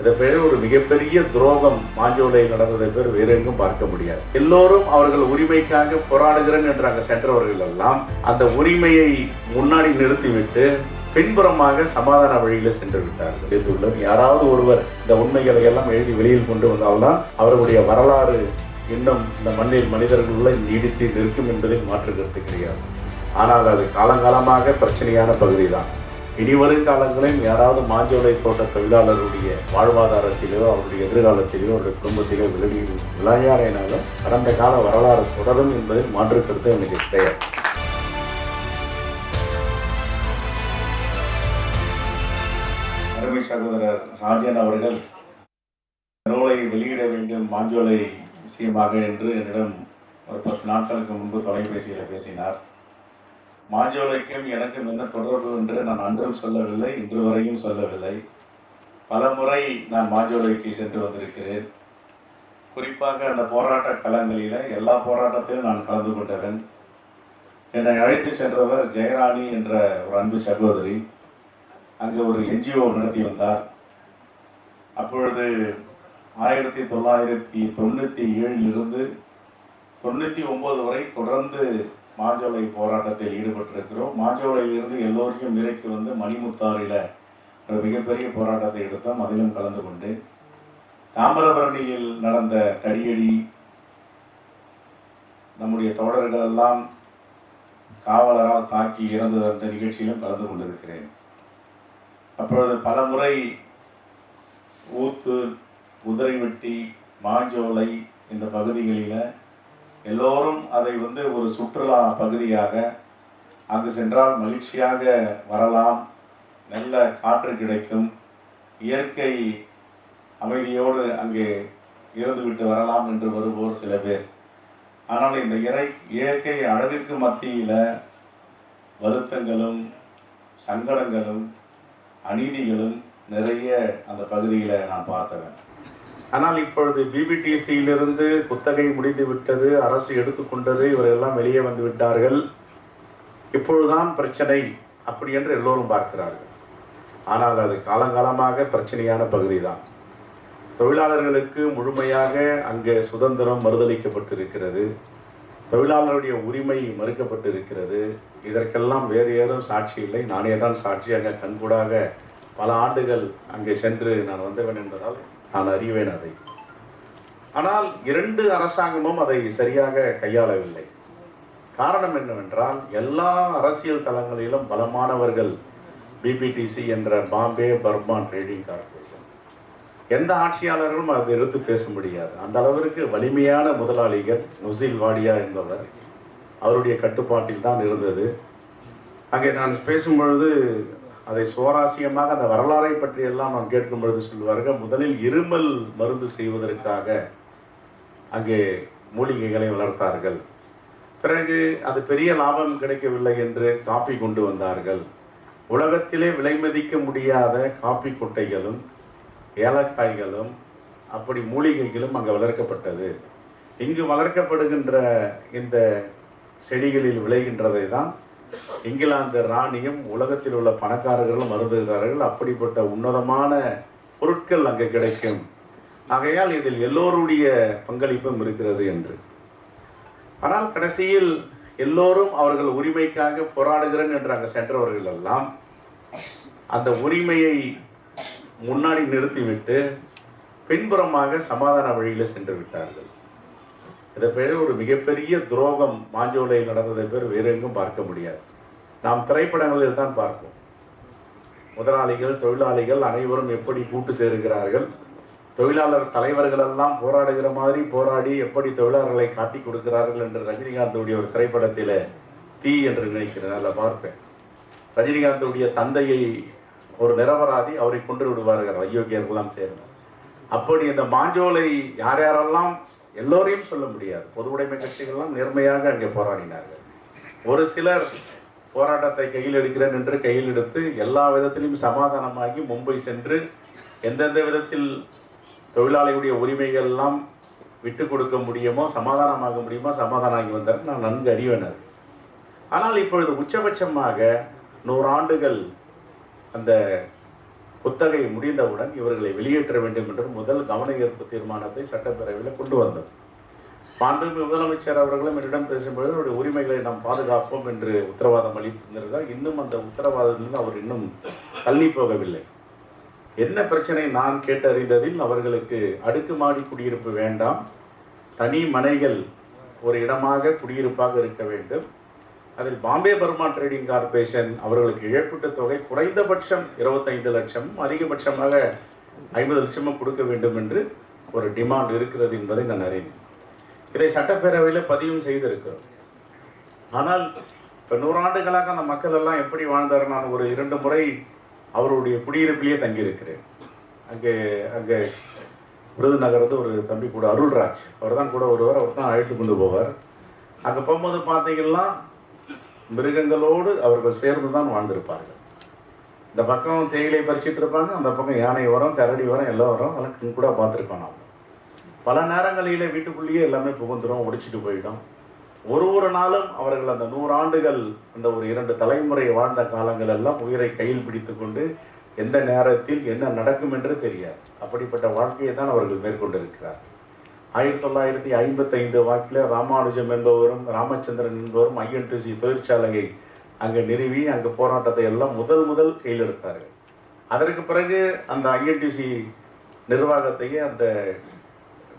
இதை பேர் ஒரு மிகப்பெரிய துரோகம் மாஞ்சோலையில் நடந்ததை பேர் வேற எங்கும் பார்க்க முடியாது. எல்லோரும் அவர்கள் உரிமைக்காக போராடுகிறேன் என்று அங்கே சென்றவர்கள் எல்லாம் அந்த உரிமையை முன்னாடி நிறுத்திவிட்டு பின்புறமாக சமாதான வழியில சென்று விட்டார்கள். யாராவது ஒருவர் இந்த உண்மைகளை எல்லாம் எழுதி வெளியில் கொண்டு வந்தால்தான் அவருடைய வரலாறு இன்னும் இந்த மண்ணில் மனிதர்களுள்ள நீடித்து நிற்கும் என்பதை மாற்று கருத்து கிடையாது. ஆனால் அது காலங்காலமாக பிரச்சனையான பகுதி தான் இனிவரும் காலங்களிலும் யாராவது மாஞ்சோலை தோட்ட தொழிலாளருடைய வாழ்வாதாரத்திலோ அவருடைய எதிர்காலத்திலோ அவருடைய குடும்பத்திலோ விலகி விளையாடினாலும் கடந்த கால வரலாறு தொடரும் என்பதில் மாற்று கருத்து எனக்கு கிடையாது. அருமை சகோதரர் ராஜன் அவர்கள் நூலை வெளியிட வேண்டும் மாஞ்சோலை விஷயமாக என்று என்னிடம் ஒரு பத்து நாட்களுக்கு முன்பு தொலைபேசியில் பேசினார். மாஞ்சோலைக்கும் எனக்கும் என்ன தொடர்பு என்று நான் அன்றும் சொல்லவில்லை இன்று வரையும் சொல்லவில்லை. பல முறை நான் மாஞ்சோலைக்கு சென்று வந்திருக்கிறேன். குறிப்பாக அந்த போராட்ட களங்களில் எல்லா போராட்டத்திலும் நான் கலந்து கொண்டவன். என்னை அழைத்து சென்றவர் ஜெயராணி என்ற ஒரு அன்பு சகோதரி. அங்கே ஒரு என்ஜிஓ நடத்தி வந்தார். அப்பொழுது ஆயிரத்தி தொள்ளாயிரத்தி தொண்ணூற்றி ஏழிலிருந்து தொண்ணூற்றி ஒம்பது வரை தொடர்ந்து மாஞ்சோலை போராட்டத்தில் ஈடுபட்டிருக்கிறோம். மாஞ்சோலையிலிருந்து எல்லோரையும் விரைக்கு வந்து மணிமுத்தாறில் ஒரு மிகப்பெரிய போராட்டத்தை எடுத்தோம். அதிலும் கலந்து கொண்டு தாமிரபரணியில் நடந்த தடியடி நம்முடைய தோழர்கள் எல்லாம் காவலரால் தாக்கி இறந்தது அந்த நிகழ்ச்சியிலும் கலந்து கொண்டிருக்கிறேன். அப்பொழுது பல முறை ஊத்து குதிரைவெட்டி மாஞ்சோலை இந்த பகுதிகளில் எல்லோரும் அதை வந்து ஒரு சுற்றுலா பகுதியாக அங்கு சென்றால் மகிழ்ச்சியாக வரலாம். நல்ல காற்று கிடைக்கும். இயற்கை அமைதியோடு அங்கே இருந்துவிட்டு வரலாம் என்று வருவோர் சில பேர். ஆனால் இந்த இறை இயற்கை அழகுக்கு மத்தியில் வருத்தங்களும் சங்கடங்களும் அநீதிகளும் நிறைய அந்த பகுதியில் நான் பார்த்தவன் ஆனால் இப்பொழுது பிபிடிசியிலிருந்து குத்தகை முடிந்து விட்டது அரசு எடுத்துக்கொண்டது இவரெல்லாம் வெளியே வந்து விட்டார்கள். இப்பொழுதுதான் பிரச்சனை அப்படி என்று எல்லோரும் பார்க்கிறார்கள். ஆனால் அது காலங்காலமாக பிரச்சனையான பகுதி தான் தொழிலாளர்களுக்கு முழுமையாக அங்கே சுதந்திரம் மறுதளிக்கப்பட்டிருக்கிறது. தொழிலாளருடைய உரிமை மறுக்கப்பட்டிருக்கிறது. இதற்கெல்லாம் வேறு யாரும் சாட்சி இல்லை. நானே தான் சாட்சி. அங்கே கண்கூடாக பல ஆண்டுகள் அங்கே சென்று நான் வந்தவன் என்பதால் நான் அறிவேன் அதை. ஆனால் இரண்டு அரசாங்கமும் அதை சரியாக கையாளவில்லை. காரணம் என்னவென்றால் எல்லா அரசியல் தளங்களிலும் பலமானவர்கள் பிபிடிசி என்ற பாம்பே பர்மான் ட்ரேடிங் கார்பரேஷன் எந்த ஆட்சியாளர்களும் அதை எடுத்து பேச முடியாது. அந்த அளவிற்கு வலிமையான முதலாளிகள் நுசில் வாடியா என்பவர் அவருடைய கட்டுப்பாட்டில் தான் இருந்தது. அங்கே நான் பேசும்பொழுது அதை சுவாரஸ்யமாக அந்த வரலாறை பற்றி எல்லாம் நான் கேட்கும் பொழுது சொல்லுவார்கள் முதலில் இருமல் மருந்து செய்வதற்காக அங்கே மூலிகைகளை வளர்த்தார்கள். பிறகு அது பெரிய லாபம் கிடைக்கவில்லை என்று காப்பி கொண்டு வந்தார்கள். உலகத்திலே விலை மதிக்க முடியாத காப்பி கொட்டைகளும் ஏலக்காய்களும் அப்படி மூலிகைகளும் அங்கே வளர்க்கப்பட்டது. இங்கு வளர்க்கப்படுகின்ற இந்த செடிகளில் விளைகின்றதை தான் இங்கிலாந்து ராணியும் உலகத்தில் உள்ள பணக்காரர்களும் மருந்துகிறார்கள் அப்படிப்பட்ட உன்னதமான பொருட்கள் அங்கே கிடைக்கும். ஆகையால் இதில் எல்லோருடைய பங்களிப்பும் இருக்கிறது என்று. ஆனால் கடைசியில் எல்லோரும் அவர்கள் உரிமைக்காக போராடுகிறேன் என்று அங்கே சென்றவர்கள் எல்லாம் அந்த உரிமையை முன்னாடி நிறுத்திவிட்டு பின்புறமாக சமாதான வழியில் சென்று விட்டார்கள். இதை பேர் ஒரு மிகப்பெரிய துரோகம் மாஞ்சோலையில் நடந்ததை பேர் வேறு எங்கும் பார்க்க முடியாது. நாம் திரைப்படங்களில் தான் பார்ப்போம். முதலாளிகள் தொழிலாளிகள் அனைவரும் எப்படி கூட்டு சேருகிறார்கள்? தொழிலாளர் தலைவர்கள் எல்லாம் போராடுகிற மாதிரி போராடி எப்படி தொழிலாளர்களை காட்டி கொடுக்கிறார்கள் என்று ரஜினிகாந்தோடைய ஒரு திரைப்படத்தில் தீ என்று நினைக்கிறேன். அதில் பார்ப்பேன். ரஜினிகாந்தோடைய தந்தையை ஒரு நிரபராதி அவரை கொண்டு விடுவார்கள் அயோக்கியர்கள்லாம் சேர்ந்து. அப்படி இந்த மாஞ்சோலை யார் யாரெல்லாம் எல்லோரையும் சொல்ல முடியாது. பொதுவுடைமை கட்சிகள்லாம் நேர்மையாக அங்கே போராடினார்கள். ஒரு சிலர் போராட்டத்தை கையில் எடுக்கிறேன் என்று கையில் எடுத்து எல்லா விதத்திலும் சமாதானமாகி மும்பை சென்று எந்தெந்த விதத்தில் தொழிலாளியுடைய உரிமைகள் எல்லாம் விட்டு கொடுக்க முடியுமோ சமாதானமாக முடியுமோ சமாதானமாகி வந்தார். நான் நன்கு அறிவேன் அது ஆனால் இப்பொழுது உச்சபட்சமாக நூறு ஆண்டுகள் அந்த குத்தகை முடிந்தவுடன் இவர்களை வெளியேற்ற வேண்டும் என்று முதல் கவன ஈர்ப்பு தீர்மானத்தை சட்டப்பேரவையில் கொண்டு வந்தது. மாண்புமிகு முதலமைச்சர் அவர்களும் என்னிடம் பேசும்பொழுது அவருடைய உரிமைகளை நாம் பாதுகாப்போம் என்று உத்தரவாதம் அளித்திருந்தார் இன்னும் அந்த உத்தரவாதத்திலிருந்து அவர் இன்னும் தள்ளி போகவில்லை. என்ன பிரச்சனை நான் கேட்டறிந்ததில் அவர்களுக்கு அடுக்குமாடி குடியிருப்பு வேண்டாம். தனி மனைகள் ஒரு இடமாக குடியிருப்பாக இருக்க வேண்டும். அதில் பாம்பே பர்மா ட்ரேடிங் கார்ப்பரேஷன் அவர்களுக்கு இழப்பீட்டு தொகை குறைந்தபட்சம் இருபத்தைந்து லட்சம் அதிகபட்சமாக ஐம்பது லட்சமும் கொடுக்க வேண்டும் என்று ஒரு டிமாண்ட் இருக்கிறது என்பதை நான் அறிவேன். இதை சட்டப்பேரவையில் பதிவும் செய்திருக்கிறோம். ஆனால் இப்போ நூறாண்டுகளாக அந்த மக்கள் எல்லாம் எப்படி வாழ்ந்தார் நான் ஒரு இரண்டு முறை அவருடைய குடியிருப்பிலேயே தங்கியிருக்கிறேன். அங்கே அங்கே விருதுநகர்ந்து ஒரு தம்பி கூட அருள்ராஜ். அவர் தான் கூட ஒருவர் அவர் தான் அழைத்து கொண்டு போவார். அங்கே போகும்போது பார்த்தீங்கன்னா மிருகங்களோடு அவர்கள் சேர்ந்து தான் வாழ்ந்திருப்பார்கள். இந்த பக்கம் தேயிலை பறிச்சுட்டு இருப்பாங்க அந்த பக்கம் யானை வரும் கரடி வரும் எல்லாம் வரும் அதெல்லாம் கூட பார்த்துருக்கோம் நாம். பல நேரங்களிலே வீட்டுக்குள்ளேயே எல்லாமே புகுந்துடும் ஒடிச்சிட்டு போயிடும். ஒரு ஒரு நாளும் அவர்கள் அந்த நூறாண்டுகள் அந்த ஒரு இரண்டு தலைமுறை வாழ்ந்த காலங்கள் எல்லாம் உயிரை கையில் பிடித்து கொண்டு எந்த நேரத்தில் என்ன நடக்கும் என்று தெரியாது. அப்படிப்பட்ட வாழ்க்கையை தான் அவர்கள் மேற்கொண்டிருக்கிறார்கள். ஆயிரத்தி தொள்ளாயிரத்தி ஐம்பத்தைந்து வாக்கில் ராமானுஜம் என்பவரும் ராமச்சந்திரன் என்பவரும் ஐஎன்டிசி தொழிற்சாலையை அங்கே நிறுவி அங்கே போராட்டத்தை எல்லாம் முதல் முதல் கையில் எடுத்தார்கள். அதற்கு பிறகு அந்த ஐஎன்டிசி நிர்வாகத்தையே அந்த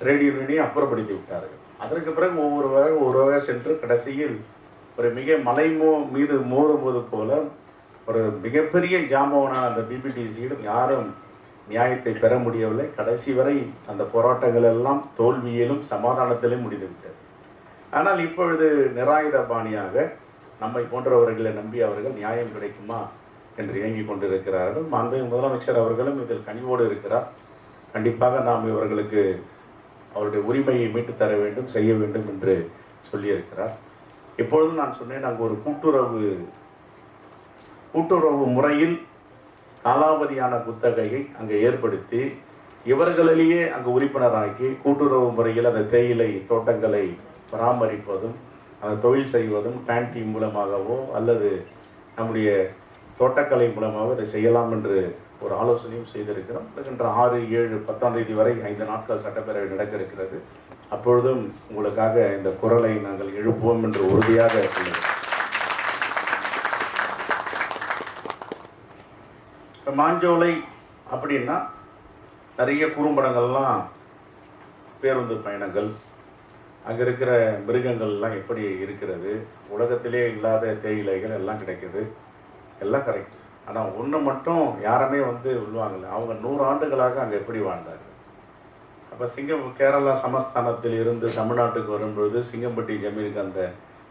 ட்ரேட் யூனியனையும் அப்புறப்படுத்தி விட்டார்கள். அதற்கு பிறகு ஒவ்வொரு வகை ஒரு வகை சென்று கடைசியில் ஒரு மிக மலை மோ மீது மோதும்போது போல ஒரு மிகப்பெரிய ஜாம்பவனான அந்த பிபிடிசியிடம் யாரும் நியாயத்தை பெற முடியவில்லை. கடைசி வரை அந்த போராட்டங்கள் எல்லாம் தோல்வியிலும் சமாதானத்திலும் முடிந்துவிட்டது. ஆனால் இப்பொழுது நிராயுத பாணியாக நம்மை போன்றவர்களை நம்பி அவர்கள் நியாயம் கிடைக்குமா என்று இயங்கிக் கொண்டிருக்கிறார்கள். மாண்பு முதலமைச்சர் அவர்களும் இதில் கனிவோடு இருக்கிறார். கண்டிப்பாக நாம் இவர்களுக்கு அவருடைய உரிமையை மீட்டு தர வேண்டும் செய்ய வேண்டும் என்று சொல்லியிருக்கிறார். இப்பொழுது நான் சொன்னேன் அங்கு ஒரு கூட்டுறவு கூட்டுறவு முறையில் காலாவதியான குத்தகையை அங்கே ஏற்படுத்தி இவர்களிலேயே அங்கு உறுப்பினராக்கி கூட்டுறவு முறையில் அந்த தேயிலை தோட்டங்களை பராமரிப்பதும் அந்த தொழில் செய்வதும் கேன்டீன் மூலமாகவோ அல்லது நம்முடைய தோட்டக்கலை மூலமாக இதை செய்யலாம் என்று ஒரு ஆலோசனையும் செய்திருக்கிறோம். வருகின்ற ஆறு ஏழு பத்தாம் தேதி வரை ஐந்து நாட்கள் சட்டப்பேரவை நடக்க இருக்கிறது அப்பொழுதும் உங்களுக்காக இந்த குரலை நாங்கள் எழுப்புவோம் என்று உறுதியாக சொல்லுகிறோம். இப்போ மாஞ்சோலை அப்படின்னா நிறைய குறும்படங்கள்லாம் பேருந்து பயணங்கள் அங்கே இருக்கிற மிருகங்கள்லாம் எப்படி இருக்கிறது? உலகத்திலே இல்லாத தேயிலைகள் எல்லாம் கிடைக்குது. எல்லாம் கரெக்ட் ஆனால் ஒன்று மட்டும் யாருமே வந்து உள்வாங்கல. அவங்க நூறு ஆண்டுகளாக அங்கே எப்படி வாழ்ந்தாங்க அப்போ சிங்கம் கேரளா சமஸ்தானத்தில் இருந்து தமிழ்நாட்டுக்கு வரும்பொழுது சிங்கம்பட்டி ஜமீனுக்கு அந்த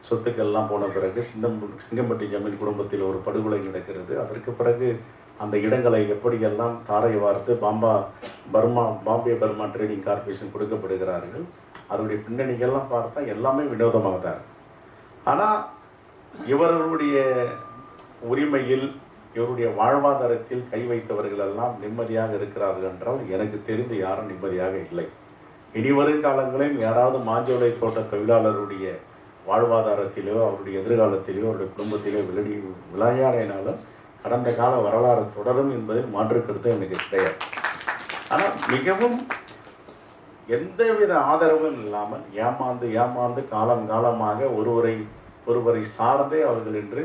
சொத்துக்கள்லாம் போன பிறகு சிங்கம் சிங்கம்பட்டி ஜமீன் குடும்பத்தில் ஒரு படுகொலை நடக்கிறது. அதற்கு பிறகு அந்த இடங்களை எப்படியெல்லாம் தாரை வார்த்து பாம்பா Burma Bombay Burma trading corporation கொடுக்கப்படுகிறார்கள் அதனுடைய பின்னணிகள்லாம் பார்த்தா எல்லாமே வினோதமாக தான் ஆனால் இவர்களுடைய உரிமையில் இவருடைய வாழ்வாதாரத்தில் கை வைத்தவர்கள் எல்லாம் நிம்மதியாக இருக்கிறார்கள் என்றால் எனக்கு தெரிந்து யாரும் நிம்மதியாக இல்லை. இனி வரும் காலங்களிலும் யாராவது மாஞ்சோலை தோட்ட தொழிலாளருடைய வாழ்வாதாரத்திலோ அவருடைய எதிர்காலத்திலோ அவருடைய குடும்பத்திலோ விளையாடினாலும் கடந்த கால வரலாறு தொடரும் என்பதில் மாற்று கருத்து எனக்கு கிடையாது. ஆனால் மிகவும் எந்தவித ஆதரவும் இல்லாமல் ஏமாந்து ஏமாந்து காலம் காலமாக ஒருவரை ஒருவரை சார்ந்தே அவர்கள் என்று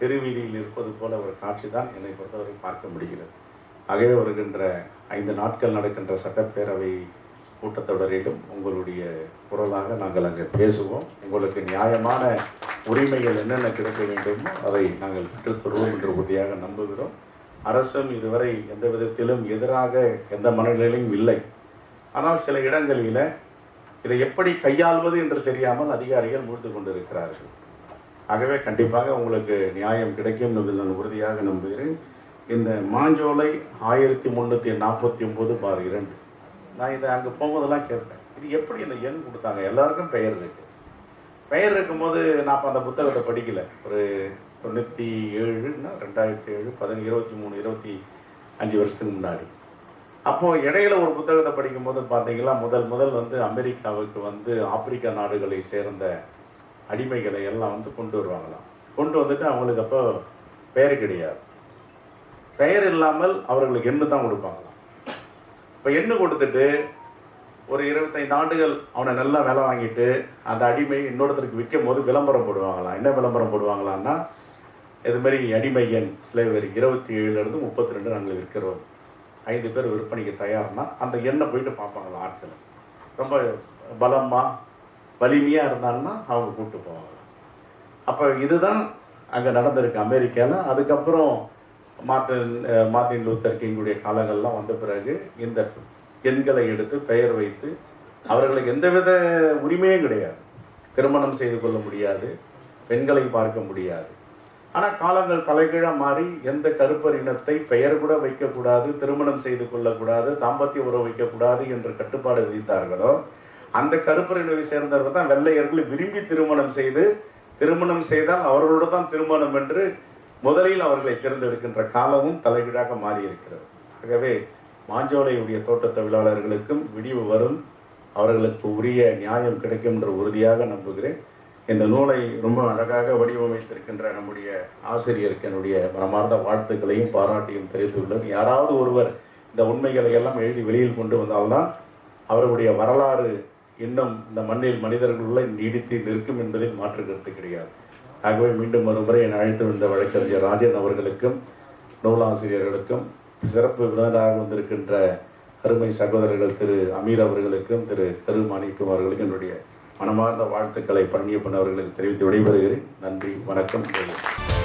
தெருவீதியில் இருப்பது போல ஒரு காட்சி தான் என்னை பொறுத்தவரை பார்க்க முடிகிறது. ஆகவே வருகின்ற ஐந்து நாட்கள் நடக்கின்ற சட்டப்பேரவை கூட்டத்தொடரிலும் உங்களுடைய குரலாக நாங்கள் அங்கே பேசுவோம். உங்களுக்கு நியாயமான உரிமைகள் என்னென்ன கிடைக்க வேண்டுமோ அதை நாங்கள் பெற்றுத்தருவோம் என்று உறுதியாக நம்புகிறோம். அரசும் இதுவரை எந்த விதத்திலும் எதிராக எந்த மனநிலையும் இல்லை. ஆனால் சில இடங்களில் இதை எப்படி கையாள்வது என்று தெரியாமல் அதிகாரிகள் முடித்து கொண்டிருக்கிறார்கள். ஆகவே கண்டிப்பாக உங்களுக்கு நியாயம் கிடைக்கும் என்பதில் நான் உறுதியாக நம்புகிறேன். இந்த மாஞ்சோலை ஆயிரத்தி முந்நூற்றி நாற்பத்தி ஒம்பது பார் இரண்டு. நான் இதை அங்கே போகும்போதெல்லாம் கேட்பேன். இது எப்படி இந்த எண் கொடுத்தாங்க? எல்லாருக்கும் பெயர் இருக்குது பெயர் இருக்கும்போது நான் அந்த புத்தகத்தை படிக்கல. ஒரு தொண்ணூற்றி ஏழுன்னா ரெண்டாயிரத்தி ஏழு பதினஞ்சு இருபத்தி மூணு இருபத்தி அஞ்சு வருஷத்துக்கு முன்னாடி. அப்போது இடையில ஒரு புத்தகத்தை படிக்கும்போது பார்த்தீங்கன்னா முதல் முதல் வந்து அமெரிக்காவுக்கு வந்து ஆப்பிரிக்கா நாடுகளை சேர்ந்த அடிமைகளை எல்லாம் வந்து கொண்டு வருவாங்களாம். கொண்டு வந்துட்டு அவங்களுக்கு அப்போ பெயர் கிடையாது. பெயர் இல்லாமல் அவர்களுக்கு எண்ணு தான் கொடுப்பாங்களாம். இப்போ எண்ணு கொடுத்துட்டு ஒரு இருபத்தைந்து ஆண்டுகள் அவனை நல்லா வேலை வாங்கிட்டு அந்த அடிமை இன்னொருத்தருக்கு விற்கும் போது விளம்பரம் போடுவாங்களாம். என்ன விளம்பரம் போடுவாங்களான்னா இது மாதிரி அடிமை ஸ்லேவரி இருபத்தி ஏழுலேருந்து முப்பத்தி ரெண்டு நாங்கள் விற்கிறோம். ஐந்து பேர் விற்பனைக்கு தயார்னா அந்த எண்ணை போயிட்டு பார்ப்பாங்களாம் ஆட்கள். ரொம்ப பலமாக வலிமையாக இருந்தாங்கன்னா அவங்க கூப்பிட்டு போவாங்க அப்போ இதுதான் அங்கே நடந்திருக்கு அமெரிக்காவில் அதுக்கப்புறம் மார்டின் மார்டின் லூத்தர் கிங்குடைய காலங்கள்லாம் வந்த பிறகு இந்த எண்களை எடுத்து பெயர் வைத்து அவர்களுக்கு எந்தவித உரிமையும் கிடையாது. திருமணம் செய்து கொள்ள முடியாது. பெண்களை பார்க்க முடியாது. ஆனால் காலங்கள் தலைகீழாக மாறி எந்த கருப்பர் இனத்தை பெயர் கூட வைக்கக்கூடாது திருமணம் செய்து கொள்ளக்கூடாது தாம்பத்திய உறவு வைக்கக்கூடாது என்று கட்டுப்பாடு விதித்தார்களோ அந்த கருப்பர் இனவை சேர்ந்தவர்கள் தான் வெள்ளையர்களை விரும்பி திருமணம் செய்து திருமணம் செய்தால் அவர்களோடு தான் திருமணம் என்று முதலில் அவர்களை தேர்ந்தெடுக்கின்ற காலமும் தலைகீழாக மாறி இருக்கிறது ஆகவே மாஞ்சோலையுடைய தோட்ட தொழிலாளர்களுக்கும் விடிவு வரும். அவர்களுக்கு உரிய நியாயம் கிடைக்கும் என்று உறுதியாக நம்புகிறேன். இந்த நூலை ரொம்ப அழகாக வடிவமைத்திருக்கின்ற நம்முடைய ஆசிரியருக்கு என்னுடைய மனமார்ந்த வாழ்த்துக்களையும் பாராட்டியும் தெரிவித்துள்ளது யாராவது ஒருவர் இந்த உண்மைகளை எல்லாம் எழுதி வெளியில் கொண்டு வந்தால்தான் அவர்களுடைய வரலாறு இன்னும் இந்த மண்ணில் மனிதர்களுள்ள நீடித்து நிற்கும் என்பதில் மாற்று கருத்து கிடையாது. ஆகவே மீண்டும் ஒருமுறை என் அழைத்து வந்த வழக்கறிஞர் ராஜன் அவர்களுக்கும் நூலாசிரியர்களுக்கும் சிறப்பு விருந்தினராக வந்திருக்கின்ற அருமை சகோதரர்கள் திரு அமீர் அவர்களுக்கும் திரு கரு மாணிக்கம் அவர்களுக்கும் என்னுடைய மனமார்ந்த வாழ்த்துக்களை பணியப்பன் அவர்களுக்கு தெரிவித்து விடைபெறுகிறேன். நன்றி வணக்கம் ஜெய்